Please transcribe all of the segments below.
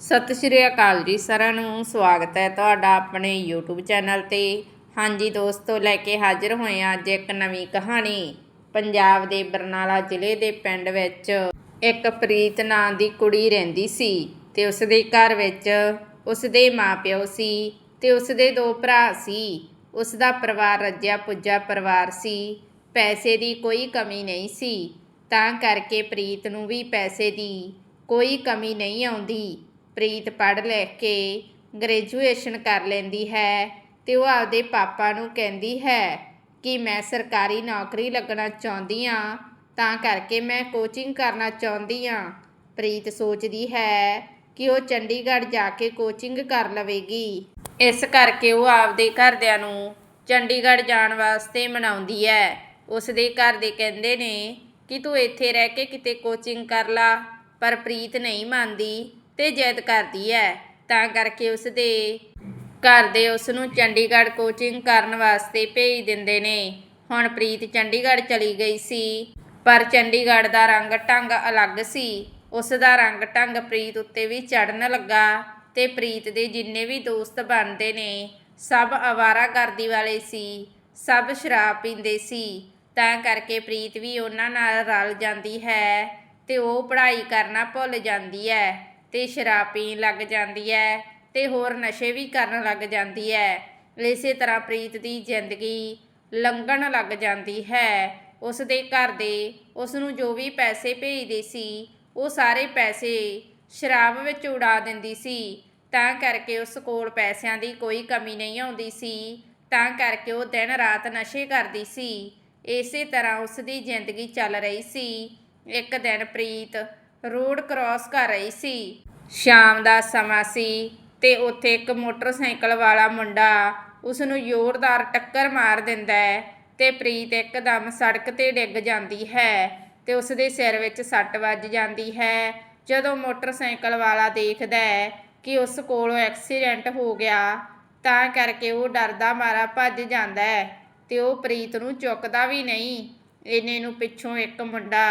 ਸਤਿ ਸ਼੍ਰੀ ਅਕਾਲ ਜੀ ਸਾਰਿਆਂ ਨੂੰ, ਸਵਾਗਤ ਹੈ ਤੁਹਾਡਾ ਆਪਣੇ YouTube ਚੈਨਲ ਤੇ। ਹਾਂਜੀ ਦੋਸਤੋ, ਲੈ ਕੇ ਹਾਜ਼ਰ ਹੋਏ ਹਾਂ ਅੱਜ ਇੱਕ ਨਵੀਂ ਕਹਾਣੀ। ਪੰਜਾਬ ਦੇ ਬਰਨਾਲਾ ਜ਼ਿਲ੍ਹੇ ਦੇ ਪਿੰਡ ਵਿੱਚ ਇੱਕ ਪ੍ਰੀਤ ਨਾਂ ਦੀ ਕੁੜੀ ਰਹਿੰਦੀ ਸੀ ਤੇ ਉਸ ਦੇ ਘਰ ਵਿੱਚ ਉਸ ਦੇ ਮਾਪਿਓ ਸੀ ਤੇ ਉਸ ਦੇ ਦੋ ਭਰਾ ਸੀ। ਉਸ ਦਾ ਪਰਿਵਾਰ ਰੱਜਿਆ ਪੁੱਜਾ ਪਰਿਵਾਰ ਸੀ। ਪੈਸੇ ਦੀ ਕੋਈ ਕਮੀ ਨਹੀਂ ਸੀ। ਤਾਂ ਕਰਕੇ ਪ੍ਰੀਤ ਨੂੰ ਵੀ ਪੈਸੇ ਦੀ ਕੋਈ ਕਮੀ ਨਹੀਂ ਆਉਂਦੀ। ਪ੍ਰੀਤ ਪੜ੍ਹ ਲਿਖ ਕੇ ਗ੍ਰੈਜੂਏਸ਼ਨ ਕਰ ਲੈਂਦੀ ਹੈ ਤੇ ਉਹ ਆਪਦੇ ਪਾਪਾ ਨੂੰ ਕਹਿੰਦੀ ਹੈ ਕਿ ਮੈਂ ਸਰਕਾਰੀ ਨੌਕਰੀ ਲੱਗਣਾ ਚਾਹੁੰਦੀ ਹਾਂ, ਤਾਂ ਕਰਕੇ ਮੈਂ ਕੋਚਿੰਗ ਕਰਨਾ ਚਾਹੁੰਦੀ ਹਾਂ। ਪ੍ਰੀਤ ਸੋਚਦੀ ਹੈ ਕਿ ਉਹ ਚੰਡੀਗੜ੍ਹ ਜਾ ਕੇ ਕੋਚਿੰਗ ਕਰ ਲਵੇਗੀ। ਇਸ ਕਰਕੇ ਉਹ ਆਪਦੇ ਘਰਦਿਆਂ ਨੂੰ ਚੰਡੀਗੜ੍ਹ ਜਾਣ ਵਾਸਤੇ ਮਨਾਉਂਦੀ ਹੈ। ਉਸ ਦੇ ਘਰ ਦੇ ਕਹਿੰਦੇ ਨੇ ਕਿ ਤੂੰ ਇੱਥੇ ਰਹਿ ਕੇ ਕਿਤੇ ਕੋਚਿੰਗ ਕਰ ਲਾ, ਪਰ ਪ੍ਰੀਤ ਨਹੀਂ ਮੰਨਦੀ। ਤੇ ਜਿੱਦ ਕਰਦੀ ਹੈ ਤਾਂ ਕਰਕੇ ਉਸ ਦੇ ਘਰ ਦੇ ਉਸ ਨੂੰ ਚੰਡੀਗੜ੍ਹ ਕੋਚਿੰਗ ਕਰਨ ਵਾਸਤੇ ਭੇਜ ਦਿੰਦੇ ਨੇ। ਹੁਣ ਪ੍ਰੀਤ ਚੰਡੀਗੜ੍ਹ ਚਲੀ ਗਈ ਸੀ, ਪਰ ਚੰਡੀਗੜ੍ਹ ਦਾ ਰੰਗ ਢੰਗ ਅਲੱਗ ਸੀ। ਉਸ ਦਾ ਰੰਗ ਢੰਗ ਪ੍ਰੀਤ ਉੱਤੇ ਵੀ ਚੜਨ ਲੱਗਾ ਤੇ ਪ੍ਰੀਤ ਦੇ ਜਿੰਨੇ ਵੀ ਦੋਸਤ ਬਣਦੇ ਨੇ, ਸਭ ਅਵਾਰਾ ਕਰਦੀ ਵਾਲੇ ਸੀ, ਸਭ ਸ਼ਰਾਬ ਪੀਂਦੇ ਸੀ। ਤਾਂ ਕਰਕੇ ਪ੍ਰੀਤ ਵੀ ਉਹਨਾਂ ਨਾਲ ਰਲ ਜਾਂਦੀ ਹੈ ਤੇ ਉਹ ਪੜ੍ਹਾਈ ਕਰਨਾ ਭੁੱਲ ਜਾਂਦੀ ਹੈ। ਤੇ ਸ਼ਰਾਬ ਪੀਣ ਲੱਗ ਜਾਂਦੀ ਹੈ ਤੇ ਹੋਰ ਨਸ਼ੇ ਵੀ ਕਰਨ ਲੱਗ ਜਾਂਦੀ ਹੈ ਇਸੇ ਤਰ੍ਹਾਂ ਪ੍ਰੀਤ ਦੀ ਜ਼ਿੰਦਗੀ ਲੰਘਣ ਲੱਗ ਜਾਂਦੀ ਹੈ। ਉਸ ਦੇ ਘਰ ਦੇ ਉਸ ਨੂੰ ਜੋ ਵੀ ਪੈਸੇ ਭੇਜਦੇ ਸੀ, ਉਹ ਸਾਰੇ ਪੈਸੇ ਸ਼ਰਾਬ ਵਿੱਚ ਉਡਾ ਦਿੰਦੀ ਸੀ। ਤਾਂ ਕਰਕੇ ਉਸ ਕੋਲ ਪੈਸਿਆਂ ਦੀ ਕੋਈ ਕਮੀ ਨਹੀਂ ਆਉਂਦੀ ਸੀ। ਤਾਂ ਕਰਕੇ ਉਹ ਦਿਨ ਰਾਤ ਨਸ਼ੇ ਕਰਦੀ ਸੀ। ਇਸੇ ਤਰ੍ਹਾਂ ਉਸ ਦੀ ਜ਼ਿੰਦਗੀ ਚੱਲ ਰਹੀ ਸੀ। ਇੱਕ ਦਿਨ ਪ੍ਰੀਤ ਰੋਡ ਕ੍ਰਾਸ ਕਰ ਰਹੀ ਸੀ। ਸ਼ਾਮ ਦਾ ਸਮਾਂ ਸੀ ਤੇ ਉੱਥੇ ਇੱਕ ਮੋਟਰਸਾਈਕਲ ਵਾਲਾ ਮੁੰਡਾ ਉਸ ਨੂੰ ਜ਼ੋਰਦਾਰ ਟੱਕਰ ਮਾਰ ਦਿੰਦਾ ਹੈ ਤੇ ਪ੍ਰੀਤ ਇੱਕਦਮ ਸੜਕ ਤੇ ਡਿੱਗ ਜਾਂਦੀ ਹੈ ਤੇ ਉਸ ਦੇ ਸਿਰ ਵਿੱਚ ਸੱਟ ਵੱਜ ਜਾਂਦੀ ਹੈ। ਜਦੋਂ ਮੋਟਰਸਾਈਕਲ ਵਾਲਾ ਦੇਖਦਾ ਹੈ ਕਿ ਉਸ ਕੋਲੋਂ ਐਕਸੀਡੈਂਟ ਹੋ ਗਿਆ, ਤਾਂ ਕਰਕੇ ਉਹ ਡਰਦਾ ਮਾਰਾ ਭੱਜ ਜਾਂਦਾ ਹੈ ਤੇ ਉਹ ਪ੍ਰੀਤ ਨੂੰ ਚੁੱਕਦਾ ਵੀ ਨਹੀਂ। ਇਹਨੇ ਨੂੰ ਪਿੱਛੋਂ ਇੱਕ ਮੁੰਡਾ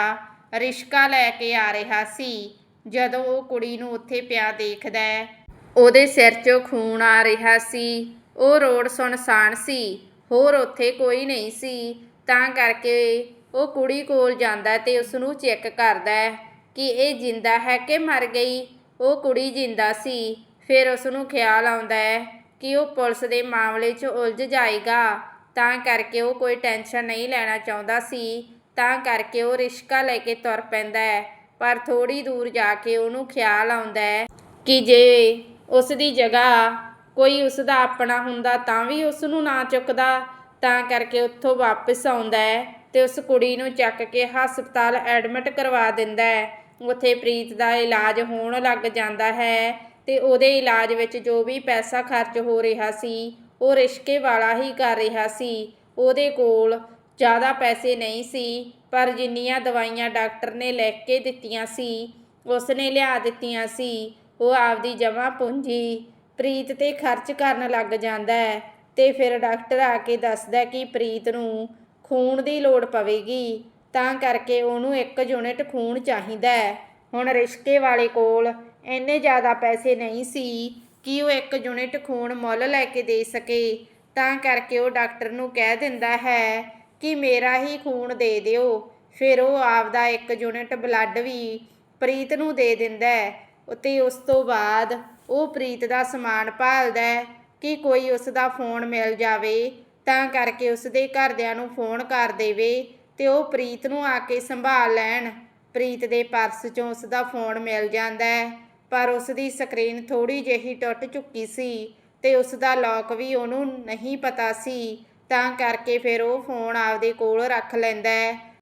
ਰਿਸ਼ਕਾ ਲੈ ਕੇ ਆ ਰਿਹਾ ਸੀ। ਜਦੋਂ ਉਹ ਕੁੜੀ ਨੂੰ ਉੱਥੇ ਪਿਆ ਦੇਖਦਾ ਹੈ, ਉਹਦੇ ਸਿਰ 'ਚੋਂ ਖੂਨ ਆ ਰਿਹਾ ਸੀ। ਉਹ ਰੋਡ ਸੁਨਸਾਨ ਸੀ, ਹੋਰ ਉੱਥੇ ਕੋਈ ਨਹੀਂ ਸੀ। ਤਾਂ ਕਰਕੇ ਉਹ ਕੁੜੀ ਕੋਲ ਜਾਂਦਾ ਤੇ ਉਸ ਨੂੰ ਚੈੱਕ ਕਰਦਾ ਕਿ ਇਹ ਜਿੰਦਾ ਹੈ ਕਿ ਮਰ ਗਈ। ਉਹ ਕੁੜੀ ਜਿੰਦਾ ਸੀ, ਫਿਰ ਉਸ ਨੂੰ ਖਿਆਲ ਆਉਂਦਾ ਹੈ ਕਿ ਉਹ ਪੁਲਿਸ ਦੇ ਮਾਮਲੇ 'ਚ ਉਲਝ ਜਾਏਗਾ। ਤਾਂ ਕਰਕੇ ਉਹ ਕੋਈ ਟੈਨਸ਼ਨ ਨਹੀਂ ਲੈਣਾ ਚਾਹੁੰਦਾ ਸੀ। ਤਾਂ ਕਰਕੇ ਉਹ ਰਿਸ਼ਕਾ ਲੈ ਕੇ ਤੁਰ ਪੈਂਦਾ ਹੈ, ਪਰ ਥੋੜੀ ਦੂਰ ਜਾ ਕੇ ਉਹਨੂੰ ਖਿਆਲ ਆਉਂਦਾ ਹੈ ਕਿ ਜੇ ਉਸ ਦੀ ਜਗ੍ਹਾ ਕੋਈ ਉਸ ਦਾ ਆਪਣਾ ਹੁੰਦਾ ਤਾਂ ਵੀ ਉਸ ਨੂੰ ਨਾ ਚੁੱਕਦਾ, ਤਾਂ ਕਰਕੇ ਉੱਥੋਂ ਵਾਪਸ ਆਉਂਦਾ ਹੈ ਤੇ ਉਸ ਕੁੜੀ ਨੂੰ ਚੱਕ ਕੇ ਹਸਪਤਾਲ ਐਡਮਿਟ ਕਰਵਾ ਦਿੰਦਾ ਹੈ। ਉੱਥੇ ਪ੍ਰੀਤ ਦਾ ਇਲਾਜ ਹੋਣ ਲੱਗ ਜਾਂਦਾ ਹੈ ਤੇ ਉਹਦੇ ਇਲਾਜ ਵਿੱਚ ਜੋ ਵੀ ਪੈਸਾ ਖਰਚ ਹੋ ਰਿਹਾ ਸੀ, ਉਹ ਰਿਸ਼ਕੇ ਵਾਲਾ ਹੀ ਕਰ ਰਿਹਾ ਸੀ। ਉਹਦੇ ਕੋਲ ਜ਼ਿਆਦਾ ਪੈਸੇ ਨਹੀਂ ਸੀ, ਪਰ ਜਿੰਨੀਆਂ ਦਵਾਈਆਂ ਡਾਕਟਰ ਨੇ ਲਿਖ ਕੇ ਦਿੱਤੀਆਂ ਸੀ ਉਸ ਨੇ ਲਿਆ ਦਿੱਤੀਆਂ ਸੀ। ਉਹ ਆਪਦੀ ਜਮ੍ਹਾਂ ਪੂੰਜੀ ਪ੍ਰੀਤ ਤੇ ਖਰਚ ਕਰਨ ਲੱਗ ਜਾਂਦਾ ਹੈ ਤੇ ਫਿਰ ਡਾਕਟਰ ਆ ਕੇ ਦੱਸਦਾ ਕਿ ਪ੍ਰੀਤ ਨੂੰ ਖੂਨ ਦੀ ਲੋੜ ਪਵੇਗੀ, ਤਾਂ ਕਰਕੇ ਉਹਨੂੰ ਇੱਕ ਯੂਨਿਟ ਖੂਨ ਚਾਹੀਦਾ ਹੈ। ਹੁਣ ਰਿਸ਼ਕੇ ਵਾਲੇ ਕੋਲ ਇੰਨੇ ਜ਼ਿਆਦਾ ਪੈਸੇ ਨਹੀਂ ਸੀ ਕਿ ਉਹ ਇੱਕ ਯੂਨਿਟ ਖੂਨ ਮੁੱਲ ਲੈ ਕੇ ਦੇ ਸਕੇ, ਤਾਂ ਕਰਕੇ ਉਹ ਡਾਕਟਰ ਨੂੰ ਕਹਿ ਦਿੰਦਾ ਹੈ ਕਿ ਮੇਰਾ ਹੀ ਖੂਨ ਦੇ ਦਿਓ। ਫਿਰ ਉਹ ਆਪਦਾ ਇੱਕ ਯੂਨਿਟ ਬਲੱਡ ਵੀ ਪ੍ਰੀਤ ਨੂੰ ਦੇ ਦਿੰਦਾ ਹੈ ਅਤੇ ਉਸ ਤੋਂ ਬਾਅਦ ਉਹ ਪ੍ਰੀਤ ਦਾ ਸਮਾਨ ਭਾਲਦਾ ਕਿ ਕੋਈ ਉਸ ਦਾ ਫੋਨ ਮਿਲ ਜਾਵੇ, ਤਾਂ ਕਰਕੇ ਉਸ ਦੇ ਘਰਦਿਆਂ ਨੂੰ ਫੋਨ ਕਰ ਦੇਵੇ ਤੇ ਉਹ ਪ੍ਰੀਤ ਨੂੰ ਆ ਕੇ ਸੰਭਾਲ ਲੈਣ। ਪ੍ਰੀਤ ਦੇ ਪਰਸ 'ਚੋਂ ਉਸ ਦਾ ਫੋਨ ਮਿਲ ਜਾਂਦਾ ਪਰ ਉਸ ਦੀ ਸਕਰੀਨ ਥੋੜੀ ਜਿਹੀ ਟੁੱਟ ਚੁੱਕੀ ਸੀ ਤੇ ਉਸ ਦਾ ਲੌਕ ਵੀ ਉਹਨੂੰ ਨਹੀਂ ਪਤਾ ਸੀ। ਤਾਂ ਕਰਕੇ ਫਿਰ ਉਹ ਫੋਨ ਆਪਦੇ ਕੋਲ ਰੱਖ ਲੈਂਦਾ ਹੈ।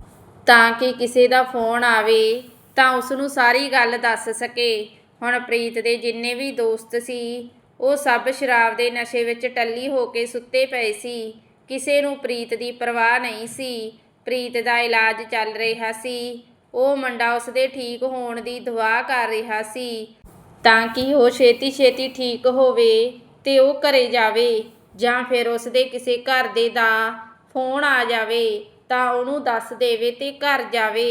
ਤਾਂ ਕਿ ਕਿਸੇ ਦਾ ਫੋਨ ਆਵੇ, ਤਾਂ ਉਸ ਨੂੰ ਸਾਰੀ ਗੱਲ ਦੱਸ ਸਕੇ। ਹੁਣ ਪ੍ਰੀਤ ਦੇ ਜਿੰਨੇ ਵੀ ਦੋਸਤ ਸੀ, ਉਹ ਸਭ ਸ਼ਰਾਬ ਦੇ ਨਸ਼ੇ ਵਿੱਚ ਟੱਲੀ ਹੋ ਕੇ ਸੁੱਤੇ ਪਏ ਸੀ। ਕਿਸੇ ਨੂੰ ਪ੍ਰੀਤ ਦੀ ਪਰਵਾਹ ਨਹੀਂ ਸੀ। ਪ੍ਰੀਤ ਦਾ ਇਲਾਜ ਚੱਲ ਰਿਹਾ ਸੀ। ਉਹ ਮੁੰਡਾ ਉਸ ਦੇ ਠੀਕ ਹੋਣ ਦੀ ਦੁਆ ਕਰ ਰਿਹਾ ਸੀ। ਤਾਂ ਕਿ ਉਹ ਛੇਤੀ ਛੇਤੀ ਠੀਕ ਹੋਵੇ ਤੇ ਉਹ ਘਰੇ ਜਾਵੇ। ਜਾਂ ਫਿਰ ਉਸ ਦੇ ਕਿਸੇ ਘਰ ਦੇ ਦਾ ਫੋਨ ਆ ਜਾਵੇ ਤਾਂ ਉਹਨੂੰ ਦੱਸ ਦੇਵੇ ਤੇ ਘਰ ਜਾਵੇ।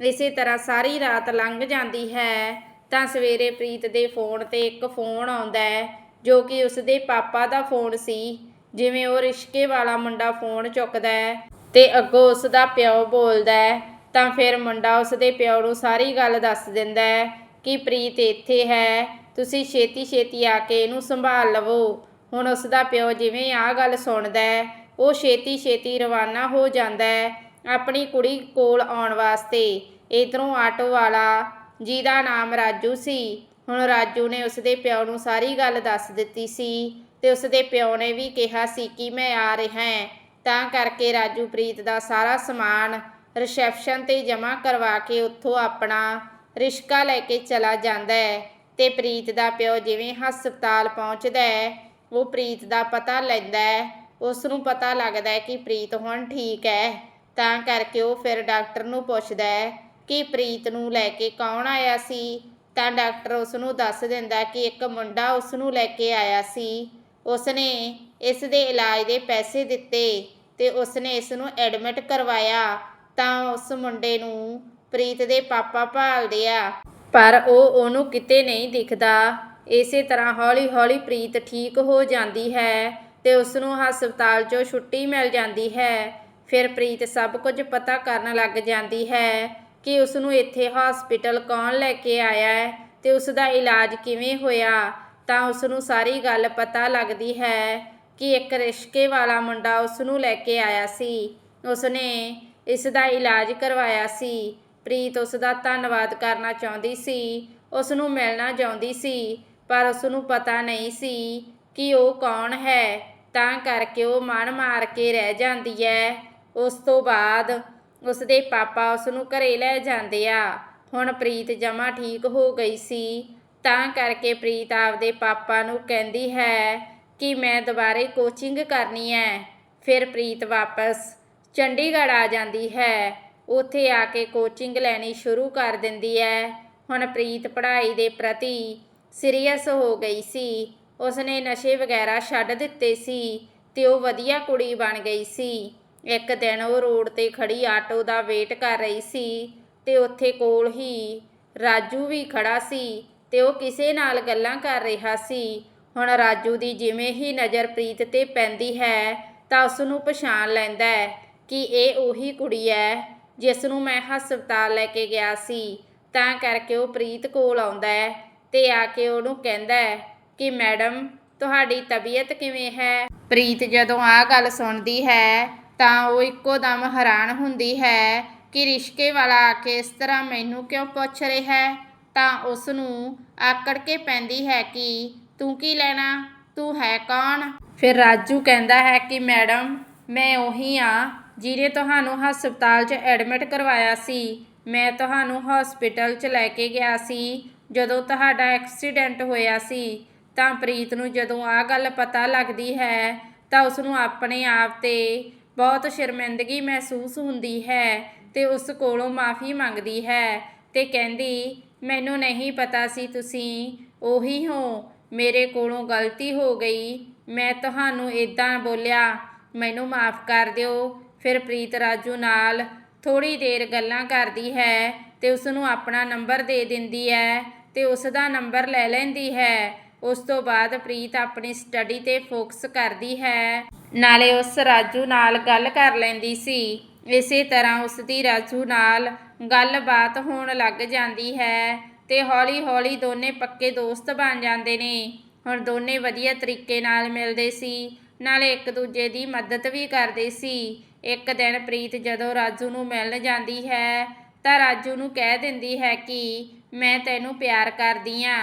ਇਸੇ ਤਰ੍ਹਾਂ ਸਾਰੀ ਰਾਤ ਲੰਘ ਜਾਂਦੀ ਹੈ। ਤਾਂ ਸਵੇਰੇ ਪ੍ਰੀਤ ਦੇ ਫੋਨ ਤੇ ਇੱਕ ਫੋਨ ਆਉਂਦਾ ਹੈ, ਜੋ ਕਿ ਉਸਦੇ ਪਾਪਾ ਦਾ ਫੋਨ ਸੀ। ਜਿਵੇਂ ਉਹ ਰਿਸ਼ਕੇ ਵਾਲਾ ਮੁੰਡਾ ਫੋਨ ਚੁੱਕਦਾ ਹੈ ਤੇ ਅੱਗੋਂ ਉਸ ਦਾ ਪਿਓ ਬੋਲਦਾ ਹੈ, ਤਾਂ ਫਿਰ ਮੁੰਡਾ ਉਸਦੇ ਪਿਓ ਨੂੰ ਸਾਰੀ ਗੱਲ ਦੱਸ ਦਿੰਦਾ ਹੈ ਕਿ ਪ੍ਰੀਤ ਇੱਥੇ ਹੈ, ਤੁਸੀਂ ਛੇਤੀ ਛੇਤੀ ਆ ਕੇ ਇਹਨੂੰ ਸੰਭਾਲ ਲਵੋ। ਹੁਣ ਉਸ ਦਾ ਪਿਓ ਜਿਵੇਂ ਆਹ ਗੱਲ ਸੁਣਦਾ ਹੈ, ਉਹ ਛੇਤੀ ਛੇਤੀ ਰਵਾਨਾ ਹੋ ਜਾਂਦਾ ਹੈ ਆਪਣੀ ਕੁੜੀ ਕੋਲ ਆਉਣ ਵਾਸਤੇ। ਇਧਰੋਂ ਆਟੋ ਵਾਲਾ, ਜਿਹਦਾ ਨਾਮ ਰਾਜੂ ਸੀ, ਹੁਣ ਰਾਜੂ ਨੇ ਉਸਦੇ ਪਿਓ ਨੂੰ ਸਾਰੀ ਗੱਲ ਦੱਸ ਦਿੱਤੀ ਸੀ ਤੇ ਉਸਦੇ ਪਿਓ ਨੇ ਵੀ ਕਿਹਾ ਸੀ ਕਿ ਮੈਂ ਆ ਰਿਹਾ ਹਾਂ। ਤਾਂ ਕਰਕੇ ਰਾਜੂ ਪ੍ਰੀਤ ਦਾ ਸਾਰਾ ਸਮਾਨ ਰਿਸੈਪਸ਼ਨ ਤੇ ਜਮ੍ਹਾਂ ਕਰਵਾ ਕੇ ਉੱਥੋਂ ਆਪਣਾ ਰਿਸ਼ਕਾ ਲੈ ਕੇ ਚਲਾ ਜਾਂਦਾ ਹੈ ਤੇ ਪ੍ਰੀਤ ਦਾ ਪਿਓ ਜਿਵੇਂ ਹਸਪਤਾਲ ਪਹੁੰਚਦਾ ਹੈ ਉਹ ਪ੍ਰੀਤ ਦਾ ਪਤਾ ਲੈਂਦਾ ਹੈ। ਉਸ ਨੂੰ ਪਤਾ ਲੱਗਦਾ ਹੈ ਕਿ ਪ੍ਰੀਤ ਹੁਣ ਠੀਕ ਹੈ। ਤਾਂ ਕਰਕੇ ਉਹ ਫਿਰ ਡਾਕਟਰ ਨੂੰ ਪੁੱਛਦਾ ਹੈ ਕਿ ਪ੍ਰੀਤ ਨੂੰ ਲੈ ਕੇ ਕੌਣ ਆਇਆ ਸੀ? ਤਾਂ ਡਾਕਟਰ ਉਸ ਨੂੰ ਦੱਸ ਦਿੰਦਾ ਕਿ ਇੱਕ ਮੁੰਡਾ ਉਸ ਨੂੰ ਲੈ ਕੇ ਆਇਆ ਸੀ। ਉਸ ਨੇ ਇਸ ਦੇ ਇਲਾਜ ਦੇ ਪੈਸੇ ਦਿੱਤੇ ਤੇ ਉਸ ਨੇ ਇਸ ਨੂੰ ਐਡਮਿਟ ਕਰਵਾਇਆ। ਤਾਂ ਉਸ ਮੁੰਡੇ ਨੂੰ ਪ੍ਰੀਤ ਦੇ ਪਾਪਾ ਭਾਲਦੇ ਆ। ਪਰ ਉਹ ਉਹਨੂੰ ਕਿਤੇ ਨਹੀਂ ਦਿਖਦਾ। ਇਸੇ ਤਰ੍ਹਾਂ ਹੌਲੀ-ਹੌਲੀ ਪ੍ਰੀਤ ਠੀਕ ਹੋ ਜਾਂਦੀ ਹੈ ਤੇ ਉਸ ਨੂੰ ਹਸਪਤਾਲ 'ਚੋਂ ਛੁੱਟੀ ਮਿਲ ਜਾਂਦੀ ਹੈ। ਫਿਰ ਪ੍ਰੀਤ ਸਭ ਕੁਝ ਪਤਾ ਕਰਨ ਲੱਗ ਜਾਂਦੀ ਹੈ ਕਿ ਉਸ ਨੂੰ ਇੱਥੇ ਹਸਪੀਟਲ ਕੌਣ ਲੈ ਕੇ ਆਇਆ ਹੈ ਤੇ ਉਸ ਦਾ ਇਲਾਜ ਕਿਵੇਂ ਹੋਇਆ। ਤਾਂ ਉਸ ਨੂੰ ਸਾਰੀ ਗੱਲ ਪਤਾ ਲੱਗਦੀ ਹੈ ਕਿ ਇੱਕ ਰਿਸ਼ਕੇ ਵਾਲਾ ਮੁੰਡਾ ਉਸ ਨੂੰ ਲੈ ਕੇ ਆਇਆ ਸੀ। ਉਸ ਨੇ ਇਸ ਦਾ ਇਲਾਜ ਕਰਵਾਇਆ ਸੀ। ਪ੍ਰੀਤ ਉਸ ਦਾ ਧੰਨਵਾਦ ਕਰਨਾ ਚਾਹੁੰਦੀ ਸੀ। ਉਸ ਨੂੰ ਮਿਲਣਾ ਚਾਹੁੰਦੀ ਸੀ। ਪਰ ਉਸ ਨੂੰ ਪਤਾ ਨਹੀਂ ਸੀ ਕਿ ਉਹ ਕੌਣ ਹੈ। ਤਾਂ ਕਰਕੇ ਉਹ ਮਨ ਮਾਰ ਕੇ ਰਹਿ ਜਾਂਦੀ ਹੈ। ਉਸ ਤੋਂ ਬਾਅਦ ਉਸ ਦੇ ਪਾਪਾ ਉਸ ਨੂੰ ਘਰੇ ਲੈ ਜਾਂਦੇ ਆ। ਹੁਣ ਪ੍ਰੀਤ ਜਮਾ ਠੀਕ ਹੋ ਗਈ ਸੀ। ਤਾਂ ਕਰਕੇ ਪ੍ਰੀਤ ਆਪਦੇ ਪਾਪਾ ਨੂੰ ਕਹਿੰਦੀ ਹੈ ਕਿ ਮੈਂ ਦੁਬਾਰੇ ਕੋਚਿੰਗ ਕਰਨੀ ਹੈ। ਫਿਰ ਪ੍ਰੀਤ ਵਾਪਸ ਚੰਡੀਗੜ੍ਹ ਆ ਜਾਂਦੀ ਹੈ। ਉੱਥੇ ਆ ਕੇ ਕੋਚਿੰਗ ਲੈਣੀ ਸ਼ੁਰੂ ਕਰ ਦਿੰਦੀ ਹੈ। ਹੁਣ ਪ੍ਰੀਤ ਪੜ੍ਹਾਈ ਦੇ ਪ੍ਰਤੀ ਸੀਰੀਅਸ ਹੋ ਗਈ ਸੀ। ਉਸਨੇ ਨਸ਼ੇ ਵਗੈਰਾ ਛੱਡ ਦਿੱਤੇ ਸੀ ਤੇ ਉਹ ਵਧੀਆ ਕੁੜੀ ਬਣ ਗਈ ਸੀ। ਇੱਕ ਦਿਨ ਉਹ ਰੋਡ ਤੇ ਖੜੀ ਆਟੋ ਦਾ ਵੇਟ ਕਰ ਰਹੀ ਸੀ ਤੇ ਉੱਥੇ ਕੋਲ ਹੀ ਰਾਜੂ ਵੀ ਖੜਾ ਸੀ ਤੇ ਉਹ ਕਿਸੇ ਨਾਲ ਗੱਲਾਂ ਕਰ ਰਿਹਾ ਸੀ। ਹੁਣ ਰਾਜੂ ਦੀ ਜਿਵੇਂ ਹੀ ਨਜ਼ਰ ਪ੍ਰੀਤ ਤੇ ਪੈਂਦੀ ਹੈ ਤਾਂ ਉਸ ਨੂੰ ਪਛਾਣ ਲੈਂਦਾ ਹੈ ਕਿ ਇਹ ਉਹੀ ਕੁੜੀ ਹੈ ਜਿਸ ਨੂੰ ਮੈਂ ਹਸਪਤਾਲ ਲੈ ਕੇ ਗਿਆ ਸੀ। ਤਾਂ ਕਰਕੇ ਉਹ ਪ੍ਰੀਤ ਕੋਲ ਆਉਂਦਾ ਹੈ ਤੇ ਆ ਕੇ ਉਹਨੂੰ ਕਹਿੰਦਾ ਹੈ ਕਿ ਮੈਡਮ, ਤੁਹਾਡੀ ਤਬੀਅਤ ਕਿਵੇਂ ਹੈ? ਪ੍ਰੀਤ ਜਦੋਂ ਆਹ ਗੱਲ ਸੁਣਦੀ ਹੈ, ਤਾਂ ਉਹ ਇੱਕੋ ਦਮ ਹੈਰਾਨ ਹੁੰਦੀ ਹੈ ਕਿ ਰਿਸ਼ਕੇ ਵਾਲਾ ਆ ਕੇ ਇਸ ਤਰ੍ਹਾਂ ਮੈਨੂੰ ਕਿਉਂ ਪੁੱਛ ਰਿਹਾ ਹੈ? ਤਾਂ ਉਸ ਨੂੰ ਆਕੜ ਕੇ ਪੈਂਦੀ ਹੈ ਕਿ ਤੂੰ ਕੀ ਲੈਣਾ? ਤੂੰ ਹੈ ਕੌਣ? ਫਿਰ ਰਾਜੂ ਕਹਿੰਦਾ ਹੈ ਕਿ ਮੈਡਮ, ਮੈਂ ਉਹੀ ਆ ਜਿਹਨੇ ਤੁਹਾਨੂੰ ਹਸਪਤਾਲ 'ਚ ਐਡਮਿਟ ਕਰਵਾਇਆ ਸੀ। ਮੈਂ ਤੁਹਾਨੂੰ ਹਸਪੀਟਲ 'ਚ ਲੈ ਕੇ ਗਿਆ ਸੀ। ਜਦੋਂ ਤੁਹਾਡਾ ਐਕਸੀਡੈਂਟ ਹੋਇਆ ਸੀ, ਤਾਂ ਪ੍ਰੀਤ ਨੂੰ ਜਦੋਂ ਆ ਗੱਲ ਪਤਾ ਲੱਗਦੀ ਹੈ, ਤਾਂ ਉਸ ਨੂੰ ਆਪਣੇ ਆਪ ਤੇ ਬਹੁਤ ਸ਼ਰਮਿੰਦਗੀ ਮਹਿਸੂਸ ਹੁੰਦੀ ਹੈ ਤੇ ਉਸ ਕੋਲੋਂ ਮਾਫੀ ਮੰਗਦੀ ਹੈ ਤੇ ਕਹਿੰਦੀ, ਮੈਨੂੰ ਨਹੀਂ ਪਤਾ ਸੀ ਤੁਸੀਂ ਉਹੀ ਹੋ, ਮੇਰੇ ਕੋਲੋਂ ਗਲਤੀ ਹੋ ਗਈ, ਮੈਂ ਤੁਹਾਨੂੰ ਇਦਾਂ ਬੋਲਿਆ, ਮੈਨੂੰ ਮਾਫ ਕਰ ਦਿਓ। ਫਿਰ ਪ੍ਰੀਤ ਰਾਜੂ ਨਾਲ ਥੋੜੀ ਦੇਰ ਗੱਲਾਂ ਕਰਦੀ ਹੈ ਤੇ ਉਸ ਨੂੰ ਆਪਣਾ ਨੰਬਰ ਦੇ ਦਿੰਦੀ ਹੈ ਤੇ ਉਸ ਦਾ ਨੰਬਰ ਲੈ ਲੈਂਦੀ ਹੈ। ਉਸ ਤੋਂ ਬਾਅਦ ਪ੍ਰੀਤ ਆਪਣੀ ਸਟੱਡੀ ਤੇ ਫੋਕਸ ਕਰਦੀ ਹੈ। ਨਾਲੇ ਉਸ ਰਾਜੂ ਨਾਲ ਗੱਲ ਕਰ ਲੈਂਦੀ ਸੀ। ਇਸੇ ਤਰ੍ਹਾਂ ਉਸ ਦੀ ਰਾਜੂ ਨਾਲ ਗੱਲਬਾਤ ਹੋਣ ਲੱਗ ਜਾਂਦੀ ਹੈ ਤੇ ਹੌਲੀ-ਹੌਲੀ ਦੋਨੇ ਪੱਕੇ ਦੋਸਤ ਬਣ ਜਾਂਦੇ ਨੇ। ਹੁਣ ਦੋਨੇ ਵਧੀਆ ਤਰੀਕੇ ਨਾਲ ਮਿਲਦੇ ਸੀ। ਨਾਲੇ ਇੱਕ ਦੂਜੇ ਦੀ ਮਦਦ ਵੀ ਕਰਦੇ ਸੀ। ਇੱਕ ਦਿਨ ਪ੍ਰੀਤ ਜਦੋਂ ਰਾਜੂ ਨੂੰ ਮਿਲਣ ਜਾਂਦੀ ਹੈ ਤਾਂ ਰਾਜੂ ਨੂੰ ਕਹਿ ਦਿੰਦੀ ਹੈ ਕਿ ਮੈਂ ਤੈਨੂੰ ਪਿਆਰ ਕਰਦੀ ਆ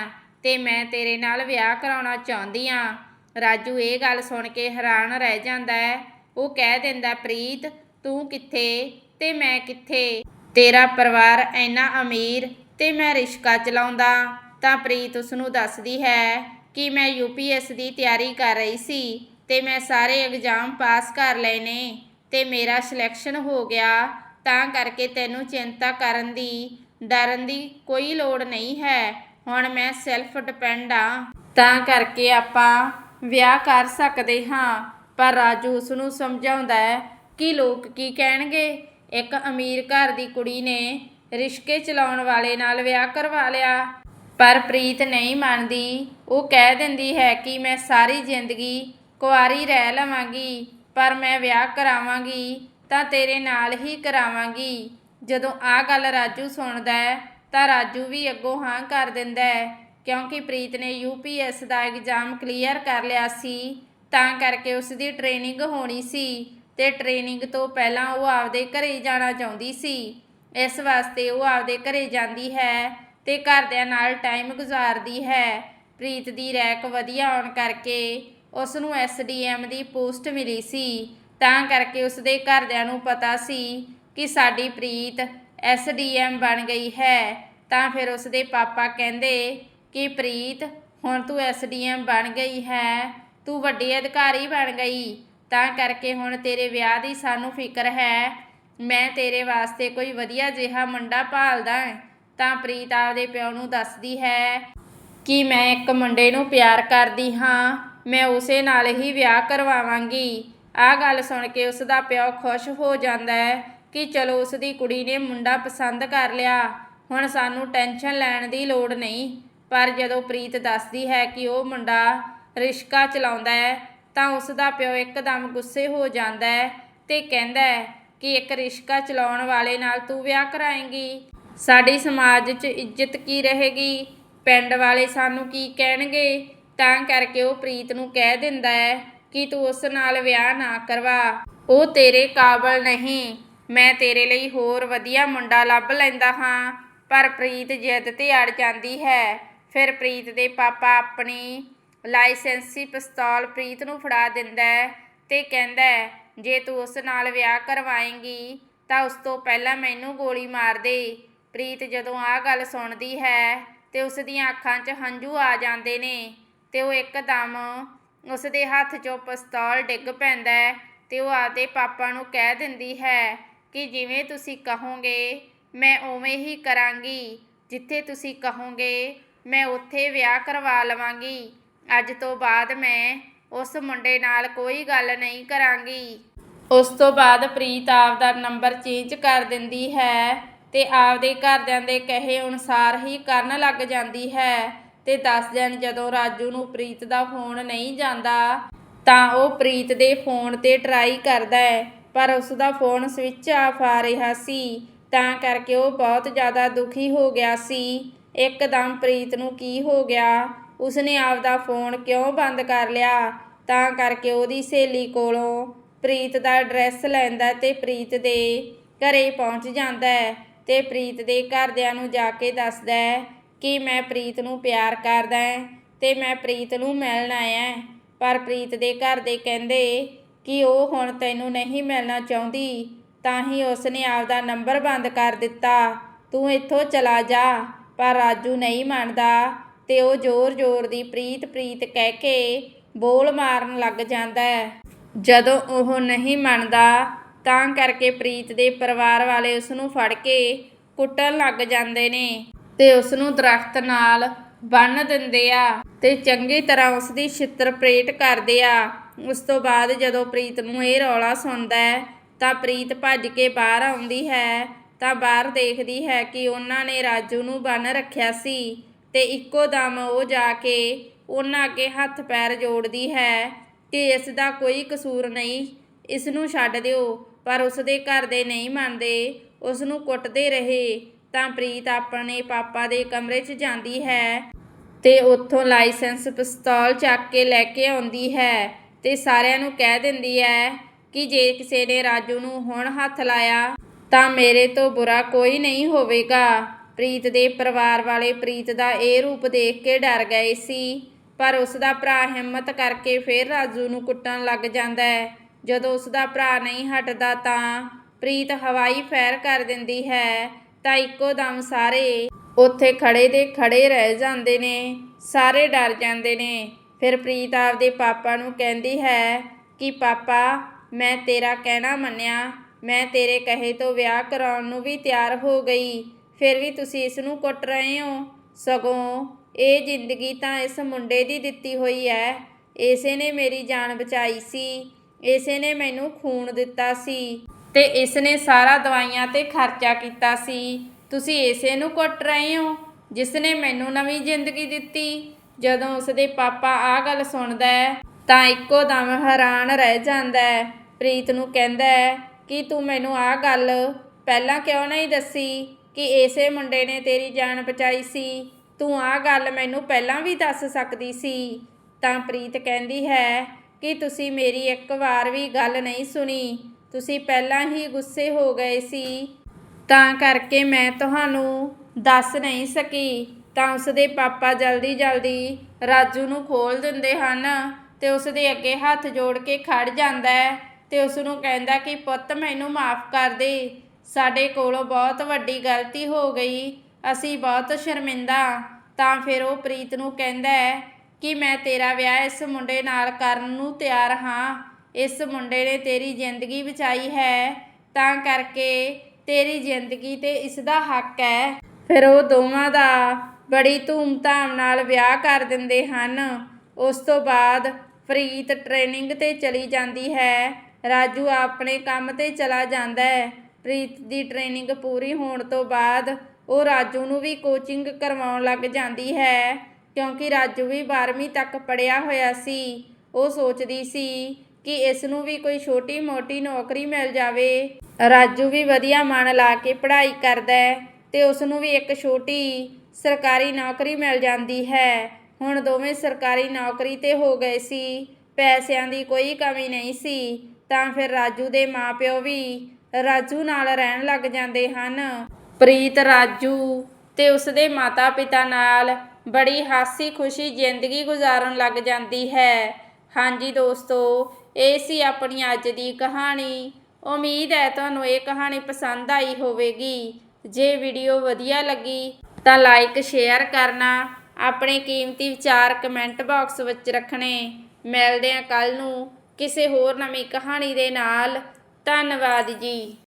ਤੇ ਮੈਂ ਤੇਰੇ ਨਾਲ ਵਿਆਹ ਕਰਾਉਣਾ ਚਾਹੁੰਦੀ ਆ। ਰਾਜੂ ਇਹ ਗੱਲ ਸੁਣ ਕੇ ਹੈਰਾਨ ਰਹਿ ਜਾਂਦਾ ਹੈ। ਉਹ ਕਹਿ ਦਿੰਦਾ, ਪ੍ਰੀਤ, ਤੂੰ ਕਿੱਥੇ ਤੇ ਮੈਂ ਕਿੱਥੇ? ਤੇਰਾ ਪਰਿਵਾਰ ਇੰਨਾ ਅਮੀਰ ਤੇ ਮੈਂ ਰਿਸ਼ਕਾ ਚਲਾਉਂਦਾ ਤਾਂ ਪ੍ਰੀਤ ਉਸ ਨੂੰ ਦੱਸਦੀ ਹੈ ਕਿ ਮੈਂ ਯੂਪੀਐਸ ਦੀ ਤਿਆਰੀ ਕਰ ਰਹੀ ਸੀ ਤੇ ਮੈਂ ਸਾਰੇ ਐਗਜ਼ਾਮ ਪਾਸ ਕਰ ਲਏ ਨੇ ਤੇ ਮੇਰਾ ਸਿਲੈਕਸ਼ਨ ਹੋ ਗਿਆ ਤਾਂ ਕਰਕੇ ਤੈਨੂੰ ਚਿੰਤਾ ਕਰਨ ਦੀ, ਡਰਨ ਦੀ ਕੋਈ ਲੋੜ ਨਹੀਂ ਹੈ। ਹੁਣ ਮੈਂ ਸੈਲਫ ਡਿਪੈਂਡ ਆ। ਤਾਂ ਕਰਕੇ ਆਪਾਂ ਵਿਆਹ ਕਰ ਸਕਦੇ ਹਾਂ, ਪਰ ਰਾਜੂ ਉਸ ਨੂੰ ਸਮਝਾਉਂਦਾ ਹੈ ਕਿ ਲੋਕ ਕੀ ਕਹਿਣਗੇ। ਇੱਕ ਅਮੀਰ ਘਰ ਦੀ ਕੁੜੀ ਨੇ ਰਿਸ਼ਕੇ ਚਲਾਉਣ ਵਾਲੇ ਨਾਲ ਵਿਆਹ ਕਰਵਾ ਲਿਆ। ਪਰ ਪ੍ਰੀਤ ਨਹੀਂ ਮੰਨਦੀ। ਉਹ ਕਹਿ ਦਿੰਦੀ ਹੈ ਕਿ ਮੈਂ ਸਾਰੀ ਜ਼ਿੰਦਗੀ ਕੁਆਰੀ ਰਹਿ ਲਵਾਂਗੀ, ਪਰ ਮੈਂ ਵਿਆਹ ਕਰਾਵਾਂਗੀ। ਤਾਂ ਤੇਰੇ ਨਾਲ ਹੀ ਕਰਾਵਾਂਗੀ। ਜਦੋਂ ਆ ਗੱਲ ਰਾਜੂ ਸੁਣਦਾ ਹੈ, ਤਾਂ ਰਾਜੂ ਵੀ ਅੱਗੋਂ ਹਾਂ ਕਰ ਦਿੰਦਾ ਹੈ, ਕਿਉਂਕਿ ਪ੍ਰੀਤ ਨੇ ਯੂਪੀਐਸ ਦਾ ਐਗਜ਼ਾਮ ਕਲੀਅਰ ਕਰ ਲਿਆ ਸੀ। ਤਾਂ ਕਰਕੇ ਉਸ ਦੀ ਟ੍ਰੇਨਿੰਗ ਹੋਣੀ ਸੀ ਤੇ ਟ੍ਰੇਨਿੰਗ ਤੋਂ ਪਹਿਲਾਂ ਉਹ ਆਪਦੇ ਘਰੇ ਜਾਣਾ ਚਾਹੁੰਦੀ ਸੀ। ਇਸ ਵਾਸਤੇ ਉਹ ਆਪਦੇ ਘਰੇ ਜਾਂਦੀ ਹੈ ਤੇ ਘਰਦਿਆਂ ਨਾਲ ਟਾਈਮ ਗੁਜ਼ਾਰਦੀ ਹੈ। ਪ੍ਰੀਤ ਦੀ ਰੈਕ ਵਧੀਆ ਆਉਣ ਕਰਕੇ ਉਸ ਨੂੰ ਐਸਡੀਐਮ ਦੀ ਪੋਸਟ ਮਿਲੀ ਸੀ। ਤਾਂ ਕਰਕੇ ਉਸ ਦੇ ਘਰਦਿਆਂ ਨੂੰ ਪਤਾ ਸੀ ਕਿ ਸਾਡੀ ਪ੍ਰੀਤ ਐਸਡੀਐਮ ਬਣ ਗਈ ਹੈ। ਤਾਂ ਫਿਰ ਉਸ ਦੇ ਪਾਪਾ ਕਹਿੰਦੇ ਕਿ, ਪ੍ਰੀਤ, ਹੁਣ ਤੂੰ ਐਸਡੀਐਮ ਬਣ ਗਈ ਹੈ। ਤੂੰ ਵੱਡੀ ਅਧਿਕਾਰੀ ਬਣ ਗਈ। ਤਾਂ ਕਰਕੇ ਹੁਣ ਤੇਰੇ ਵਿਆਹ ਦੀ ਸਾਨੂੰ ਫਿਕਰ ਹੈ। ਮੈਂ ਤੇਰੇ ਵਾਸਤੇ ਕੋਈ ਵਧੀਆ ਜਿਹਾ ਮੁੰਡਾ ਭਾਲਦਾ ਤਾਂ ਪ੍ਰੀਤ ਆਪਦੇ ਪਿਓ ਨੂੰ ਦੱਸਦੀ ਹੈ ਕਿ, ਮੈਂ ਇੱਕ ਮੁੰਡੇ ਨੂੰ ਪਿਆਰ ਕਰਦੀ ਹਾਂ। ਮੈਂ ਉਸੇ ਨਾਲ ਹੀ ਵਿਆਹ ਕਰਵਾਵਾਂਗੀ। ਆਹ ਗੱਲ ਸੁਣ ਕੇ ਉਸ ਦਾ ਪਿਓ ਖੁਸ਼ ਹੋ ਜਾਂਦਾ ਹੈ ਕਿ ਚਲੋ ਉਸ ਦੀ ਕੁੜੀ ਨੇ ਮੁੰਡਾ ਪਸੰਦ ਕਰ ਲਿਆ। ਹੁਣ ਸਾਨੂੰ ਟੈਨਸ਼ਨ ਲੈਣ ਦੀ ਲੋੜ ਨਹੀਂ। ਪਰ ਜਦੋਂ ਪ੍ਰੀਤ ਦੱਸਦੀ ਹੈ ਕਿ ਉਹ ਮੁੰਡਾ ਰਿਸ਼ਕਾ ਚਲਾਉਂਦਾ ਹੈ, ਤਾਂ ਉਸ ਦਾ ਪਿਓ ਇੱਕਦਮ ਗੁੱਸੇ ਹੋ ਜਾਂਦਾ ਹੈ ਤੇ ਕਹਿੰਦਾ ਹੈ ਕਿ ਇੱਕ ਰਿਸ਼ਕਾ ਚਲਾਉਣ ਵਾਲੇ ਨਾਲ ਤੂੰ ਵਿਆਹ ਕਰਾਏਂਗੀ। ਸਾਡੀ ਸਮਾਜ 'ਚ ਇੱਜ਼ਤ ਕੀ ਰਹੇਗੀ? ਪਿੰਡ ਵਾਲੇ ਸਾਨੂੰ ਕੀ ਕਹਿਣਗੇ? ਤਾਂ ਕਰਕੇ ਉਹ ਪ੍ਰੀਤ ਨੂੰ ਕਹਿ ਦਿੰਦਾ ਹੈ ਕਿ ਤੂੰ ਉਸ ਨਾਲ ਵਿਆਹ ਨਾ ਕਰਵਾ। ਉਹ ਤੇਰੇ ਕਾਬਲ ਨਹੀਂ। ਮੈਂ ਤੇਰੇ ਲਈ ਹੋਰ ਵਧੀਆ ਮੁੰਡਾ ਲੱਭ ਲੈਂਦਾ ਹਾਂ। ਪਰ ਪ੍ਰੀਤ ਜਿੱਦ ਤੇ ਅੜ ਜਾਂਦੀ ਹੈ। ਫਿਰ ਪ੍ਰੀਤ ਦੇ ਪਾਪਾ ਆਪਣੀ ਲਾਇਸੈਂਸੀ ਪਿਸਤੌਲ ਪ੍ਰੀਤ ਨੂੰ ਫੜਾ ਦਿੰਦਾ ਹੈ ਤੇ ਕਹਿੰਦਾ ਜੇ ਤੂੰ ਉਸ ਨਾਲ ਵਿਆਹ ਕਰਵਾਏਂਗੀ, ਤਾਂ ਉਸ ਤੋਂ ਪਹਿਲਾਂ ਮੈਨੂੰ ਗੋਲੀ ਮਾਰ ਦੇ। ਪ੍ਰੀਤ ਜਦੋਂ ਆਹ ਗੱਲ ਸੁਣਦੀ ਹੈ, ਤੇ ਉਸ ਦੀਆਂ ਅੱਖਾਂ 'ਚ ਹੰਝੂ ਆ ਜਾਂਦੇ ਨੇ ਤੇ ਉਹ ਇੱਕਦਮ ਉਸ ਦੇ ਹੱਥ 'ਚੋਂ ਪਿਸਤੌਲ ਡਿੱਗ ਪੈਂਦਾ ਹੈ ਤੇ ਉਹ ਆਪਦੇ ਪਾਪਾ ਨੂੰ ਕਹਿ ਦਿੰਦੀ ਹੈ ਕਿ ਜਿਵੇਂ ਤੁਸੀਂ ਕਹੋਗੇ, ਮੈਂ ਉਵੇਂ ਹੀ ਕਰਾਂਗੀ। ਜਿੱਥੇ ਤੁਸੀਂ ਕਹੋਗੇ, ਮੈਂ ਉੱਥੇ ਵਿਆਹ ਕਰਵਾ ਲਵਾਂਗੀ। ਅੱਜ ਤੋਂ ਬਾਅਦ ਮੈਂ ਉਸ ਮੁੰਡੇ ਨਾਲ ਕੋਈ ਗੱਲ ਨਹੀਂ ਕਰਾਂਗੀ। ਉਸ ਤੋਂ ਬਾਅਦ ਪ੍ਰੀਤ ਆਪ ਦਾ ਨੰਬਰ ਚੇਂਜ ਕਰ ਦਿੰਦੀ ਹੈ ਤੇ ਆਪਦੇ ਘਰਦਿਆਂ ਦੇ ਕਹੇ ਅਨੁਸਾਰ ਹੀ ਕਰਨ ਲੱਗ ਜਾਂਦੀ ਹੈ। ਤੇ ਦੱਸ ਦਿਨ ਜਦੋਂ ਰਾਜੂ ਨੂੰ ਪ੍ਰੀਤ ਦਾ ਫੋਨ ਨਹੀਂ ਜਾਂਦਾ, ਤਾਂ ਉਹ ਪ੍ਰੀਤ ਦੇ ਫੋਨ ਤੇ ਟਰਾਈ ਕਰਦਾ ਹੈ, ਪਰ ਉਸ ਦਾ ਫੋਨ ਸਵਿਚ ਆਫ ਆ ਰਿਹਾ ਸੀ, ਤਾਂ ਕਰਕੇ ਉਹ ਬਹੁਤ ਜ਼ਿਆਦਾ ਦੁਖੀ ਹੋ ਗਿਆ ਸੀ। ਇੱਕਦਮ ਪ੍ਰੀਤ ਨੂੰ ਕੀ ਹੋ ਗਿਆ? ਉਸਨੇ ਆਪਦਾ ਫੋਨ ਕਿਉਂ ਬੰਦ ਕਰ ਲਿਆ? ਤਾਂ ਕਰਕੇ ਉਹਦੀ ਸਹੇਲੀ ਕੋਲੋਂ ਪ੍ਰੀਤ ਦਾ ਐਡਰੈਸ ਲੈਂਦਾ ਤੇ ਪ੍ਰੀਤ ਦੇ ਘਰੇ ਪਹੁੰਚ ਜਾਂਦਾ ਹੈ ਤੇ ਪ੍ਰੀਤ ਦੇ ਘਰਦਿਆਂ ਨੂੰ ਜਾ ਕੇ ਦੱਸਦਾ ਹੈ ਕਿ ਮੈਂ ਪ੍ਰੀਤ ਨੂੰ ਪਿਆਰ ਕਰਦਾ ਹਾਂ ਤੇ ਮੈਂ ਪ੍ਰੀਤ ਨੂੰ ਮਿਲਣ ਆਇਆ ਪਰ ਪ੍ਰੀਤ ਦੇ ਘਰ ਦੇ ਕਹਿੰਦੇ ਕਿ ਉਹ ਹੁਣ ਤੈਨੂੰ ਨਹੀਂ ਮਿਲਣਾ ਚਾਹੁੰਦੀ, ਤਾਂ ਹੀ ਉਸਨੇ ਆਪਦਾ ਨੰਬਰ ਬੰਦ ਕਰ ਦਿੱਤਾ। ਤੂੰ ਇੱਥੋਂ ਚਲਾ ਜਾ। ਪਰ ਰਾਜੂ ਨਹੀਂ ਮੰਨਦਾ ਤੇ ਉਹ ਜ਼ੋਰ-ਜ਼ੋਰ ਦੀ ਪ੍ਰੀਤ ਪ੍ਰੀਤ ਕਹਿ ਕੇ ਬੋਲ ਮਾਰਨ ਲੱਗ ਜਾਂਦਾ ਹੈ ਜਦੋਂ ਉਹ ਨਹੀਂ ਮੰਨਦਾ, ਤਾਂ ਕਰਕੇ ਪ੍ਰੀਤ ਦੇ ਪਰਿਵਾਰ ਵਾਲੇ ਉਸ ਨੂੰ ਫੜ ਕੇ ਕੁੱਟਣ ਲੱਗ ਜਾਂਦੇ ਨੇ। ਤੇ ਉਸ ਨੂੰ ਦਰਖਤ ਨਾਲ ਬੰਨ੍ਹ ਦਿੰਦੇ ਆ ਤੇ ਚੰਗੀ ਤਰ੍ਹਾਂ ਉਸ ਦੀ ਛਿੱਤਰ ਪ੍ਰੇਟ ਕਰਦੇ ਆ। ਉਸ ਤੋਂ ਬਾਅਦ ਜਦੋਂ ਪ੍ਰੀਤ ਨੂੰ ਇਹ ਰੌਲਾ ਸੁਣਦਾ ਹੈ, ਤਾਂ ਪ੍ਰੀਤ ਭੱਜ ਕੇ ਬਾਹਰ ਆਉਂਦੀ ਹੈ, ਤਾਂ ਬਾਹਰ ਦੇਖਦੀ ਹੈ ਕਿ ਉਹਨਾਂ ਨੇ ਰਾਜੂ ਨੂੰ ਬੰਨ ਰੱਖਿਆ ਸੀ ਤੇ ਇੱਕੋ ਦਮ ਉਹ ਜਾ ਕੇ ਉਹਨਾਂ ਅੱਗੇ ਹੱਥ ਪੈਰ ਜੋੜਦੀ ਹੈ ਕਿ ਇਸ ਦਾ ਕੋਈ ਕਸੂਰ ਨਹੀਂ, ਇਸ ਨੂੰ ਛੱਡ ਦਿਓ, ਪਰ ਉਸ ਦੇ ਘਰ ਦੇ ਨਹੀਂ ਮੰਨਦੇ, ਉਸ ਨੂੰ ਕੁੱਟਦੇ ਰਹੇ। ਤਾਂ ਪ੍ਰੀਤ ਆਪਣੇ ਪਾਪਾ ਦੇ ਕਮਰੇ 'ਚ ਜਾਂਦੀ ਹੈ ਤੇ ਉੱਥੋਂ ਲਾਇਸੈਂਸ ਪਿਸਤੌਲ ਚੱਕ ਕੇ ਲੈ ਕੇ ਆਉਂਦੀ ਹੈ ਤੇ ਸਾਰਿਆਂ ਨੂੰ ਕਹਿ ਦਿੰਦੀ ਹੈ ਕਿ ਜੇ ਕਿਸੇ ਨੇ ਰਾਜੂ ਨੂੰ ਹੁਣ ਹੱਥ ਲਾਇਆ ਤਾਂ ਮੇਰੇ ਤੋਂ ਬੁਰਾ ਕੋਈ ਨਹੀਂ ਹੋਵੇਗਾ। ਪ੍ਰੀਤ ਦੇ ਪਰਿਵਾਰ ਵਾਲੇ ਪ੍ਰੀਤ ਦਾ ਇਹ ਰੂਪ ਦੇਖ ਕੇ ਡਰ ਗਏ ਸੀ, ਪਰ ਉਸ ਦਾ ਭਰਾ ਹਿੰਮਤ ਕਰਕੇ ਫਿਰ ਰਾਜੂ ਨੂੰ ਕੁੱਟਣ ਲੱਗ ਜਾਂਦਾ ਹੈ। ਜਦੋਂ ਉਸ ਦਾ ਭਰਾ ਨਹੀਂ ਹਟਦਾ ਤਾਂ ਪ੍ਰੀਤ ਹਵਾਈ ਫੈਰ ਕਰ ਦਿੰਦੀ ਹੈ ਤਾਂ ਇੱਕੋ ਦਮ ਸਾਰੇ ਉੱਥੇ ਖੜੇ ਦੇ ਖੜੇ ਰਹਿ ਜਾਂਦੇ ਨੇ, ਸਾਰੇ ਡਰ ਜਾਂਦੇ ਨੇ। ਫਿਰ ਪ੍ਰੀਤ ਆਪਦੇ ਪਾਪਾ ਨੂੰ ਕਹਿੰਦੀ ਹੈ ਕਿ, ਪਾਪਾ, ਮੈਂ ਤੇਰਾ ਕਹਿਣਾ ਮੰਨਿਆ। ਮੈਂ ਤੇਰੇ ਕਹੇ ਤੋਂ ਵਿਆਹ ਕਰਾਉਣ ਨੂੰ ਵੀ ਤਿਆਰ ਹੋ ਗਈ। ਫਿਰ ਵੀ ਤੁਸੀਂ ਇਸ ਨੂੰ ਕੁੱਟ ਰਹੇ ਹੋ। ਸਗੋਂ ਇਹ ਜ਼ਿੰਦਗੀ ਤਾਂ ਇਸ ਮੁੰਡੇ ਦੀ ਦਿੱਤੀ ਹੋਈ ਹੈ। ਇਸੇ ਨੇ ਮੇਰੀ ਜਾਨ ਬਚਾਈ ਸੀ। ਇਸੇ ਨੇ ਮੈਨੂੰ ਖੂਨ ਦਿੱਤਾ ਸੀ। ਤੇ ਇਸ ਨੇ ਸਾਰਾ ਦਵਾਈਆਂ ਤੇ ਖਰਚਾ ਕੀਤਾ ਸੀ। ਤੁਸੀਂ ਇਸੇ ਨੂੰ ਕੁੱਟ ਰਹੇ ਹੋ ਜਿਸ ਨੇ ਮੈਨੂੰ ਨਵੀਂ ਜ਼ਿੰਦਗੀ ਦਿੱਤੀ। ਜਦੋਂ ਉਸਦੇ ਪਾਪਾ ਆ ਗੱਲ ਸੁਣਦਾ ਹੈ, ਤਾਂ ਇੱਕੋ ਦਮ ਹੈਰਾਨ ਰਹਿ ਜਾਂਦਾ ਹੈ। ਪ੍ਰੀਤ ਨੂੰ ਕਹਿੰਦਾ ਹੈ, ਕਿ ਤੂੰ ਮੈਨੂੰ ਆ ਗੱਲ ਪਹਿਲਾਂ ਕਿਉਂ ਨਹੀਂ ਦੱਸੀ ਕਿ ਇਸੇ ਮੁੰਡੇ ਨੇ ਤੇਰੀ ਜਾਨ ਬਚਾਈ ਸੀ? ਤੂੰ ਆ ਗੱਲ ਮੈਨੂੰ ਪਹਿਲਾਂ ਵੀ ਦੱਸ ਸਕਦੀ ਸੀ। ਤਾਂ ਪ੍ਰੀਤ ਕਹਿੰਦੀ ਹੈ ਕਿ ਤੁਸੀਂ ਮੇਰੀ ਇੱਕ ਵਾਰ ਵੀ ਗੱਲ ਨਹੀਂ ਸੁਣੀ। ਤੁਸੀਂ ਪਹਿਲਾਂ ਹੀ ਗੁੱਸੇ ਹੋ ਗਏ ਸੀ। ਤਾਂ ਕਰਕੇ ਮੈਂ ਤੁਹਾਨੂੰ ਦੱਸ ਨਹੀਂ ਸਕੀ। ਤਾਂ ਉਸਦੇ ਪਾਪਾ ਜਲਦੀ ਜਲਦੀ ਰਾਜੂ ਨੂੰ ਖੋਲ ਦਿੰਦੇ ਹਨ ਤੇ ਉਸਦੇ ਅੱਗੇ ਹੱਥ ਜੋੜ ਕੇ ਖੜ ਜਾਂਦਾ ਹੈ ਤੇ ਉਸ ਨੂੰ ਕਹਿੰਦਾ ਕਿ, ਪੁੱਤ, ਮੈਨੂੰ ਮਾਫ ਕਰ ਦੇ। ਸਾਡੇ ਕੋਲੋਂ ਬਹੁਤ ਵੱਡੀ ਗਲਤੀ ਹੋ ਗਈ। ਅਸੀਂ ਬਹੁਤ ਸ਼ਰਮਿੰਦਾ ਤਾਂ ਫਿਰ ਉਹ ਪ੍ਰੀਤ ਨੂੰ ਕਹਿੰਦਾ ਹੈ ਕਿ, ਮੈਂ ਤੇਰਾ ਵਿਆਹ ਇਸ ਮੁੰਡੇ ਨਾਲ ਕਰਨ ਨੂੰ ਤਿਆਰ ਹਾਂ। ਇਸ ਮੁੰਡੇ ਨੇ ਤੇਰੀ ਜ਼ਿੰਦਗੀ ਬਚਾਈ ਹੈ, ਤਾਂ ਕਰਕੇ ਤੇਰੀ ਜ਼ਿੰਦਗੀ ਤੇ ਇਸ ਦਾ ਹੱਕ ਹੈ। ਫਿਰ ਉਹ ਦੋਵਾਂ ਦਾ ਬੜੀ ਧੂਮ-ਧਾਮ ਨਾਲ ਵਿਆਹ ਕਰ ਦਿੰਦੇ ਹਨ। ਉਸ ਤੋਂ ਬਾਅਦ ਪ੍ਰੀਤ ਟ੍ਰੇਨਿੰਗ ਤੇ ਚਲੀ ਜਾਂਦੀ ਹੈ। ਰਾਜੂ ਆਪਣੇ ਕੰਮ ਤੇ ਚਲਾ ਜਾਂਦਾ ਹੈ। ਪ੍ਰੀਤ ਦੀ ਟ੍ਰੇਨਿੰਗ ਪੂਰੀ ਹੋਣ ਤੋਂ ਬਾਅਦ ਉਹ ਰਾਜੂ ਨੂੰ ਵੀ ਕੋਚਿੰਗ ਕਰਵਾਉਣ ਲੱਗ ਜਾਂਦੀ ਹੈ, ਕਿਉਂਕਿ ਰਾਜੂ ਵੀ 12ਵੀਂ ਤੱਕ ਪੜਿਆ ਹੋਇਆ ਸੀ। ਉਹ ਸੋਚਦੀ ਸੀ ਕਿ ਇਸ ਨੂੰ ਵੀ ਕੋਈ ਛੋਟੀ-ਮੋਟੀ ਨੌਕਰੀ ਮਿਲ ਜਾਵੇ। ਰਾਜੂ ਵੀ ਵਧੀਆ ਮਨ ਲਾ ਕੇ ਪੜ੍ਹਾਈ ਕਰਦਾ ਹੈ ਤੇ ਉਸ ਨੂੰ ਵੀ ਇੱਕ ਛੋਟੀ ਸਰਕਾਰੀ ਨੌਕਰੀ ਮਿਲ ਜਾਂਦੀ ਹੈ। ਹੁਣ ਦੋਵੇਂ ਸਰਕਾਰੀ ਨੌਕਰੀ ਤੇ ਹੋ ਗਏ ਸੀ। ਪੈਸਿਆਂ ਦੀ ਕੋਈ ਕਮੀ ਨਹੀਂ ਸੀ। ਤਾਂ ਫਿਰ ਰਾਜੂ ਦੇ ਮਾਪਿਓ ਵੀ ਰਾਜੂ ਨਾਲ ਰਹਿਣ ਲੱਗ ਜਾਂਦੇ ਹਨ। ਪ੍ਰੀਤ, ਰਾਜੂ ਤੇ ਉਸਦੇ ਮਾਤਾ-ਪਿਤਾ ਨਾਲ ਬੜੀ ਹਾਸੀ ਖੁਸ਼ੀ ਜ਼ਿੰਦਗੀ ਗੁਜ਼ਾਰਨ ਲੱਗ ਜਾਂਦੀ ਹੈ। ਹਾਂਜੀ ਦੋਸਤੋ, ਇਹ ਸੀ ਆਪਣੀ ਅੱਜ ਦੀ ਕਹਾਣੀ। ਉਮੀਦ ਹੈ ਤੁਹਾਨੂੰ ਇਹ ਕਹਾਣੀ ਪਸੰਦ ਆਈ ਹੋਵੇਗੀ। ਜੇ ਵੀਡੀਓ ਵਧੀਆ ਲੱਗੀ ਤਾਂ ਲਾਈਕ, ਸ਼ੇਅਰ ਕਰਨਾ। ਆਪਣੇ ਕੀਮਤੀ ਵਿਚਾਰ ਕਮੈਂਟ ਬਾਕਸ ਵਿੱਚ ਰੱਖਣੇ। ਮਿਲਦੇ ਹਾਂ ਕੱਲ ਨੂੰ ਕਿਸੇ ਹੋਰ ਨਵੀਂ ਕਹਾਣੀ ਦੇ ਨਾਲ। ਧੰਨਵਾਦ ਜੀ।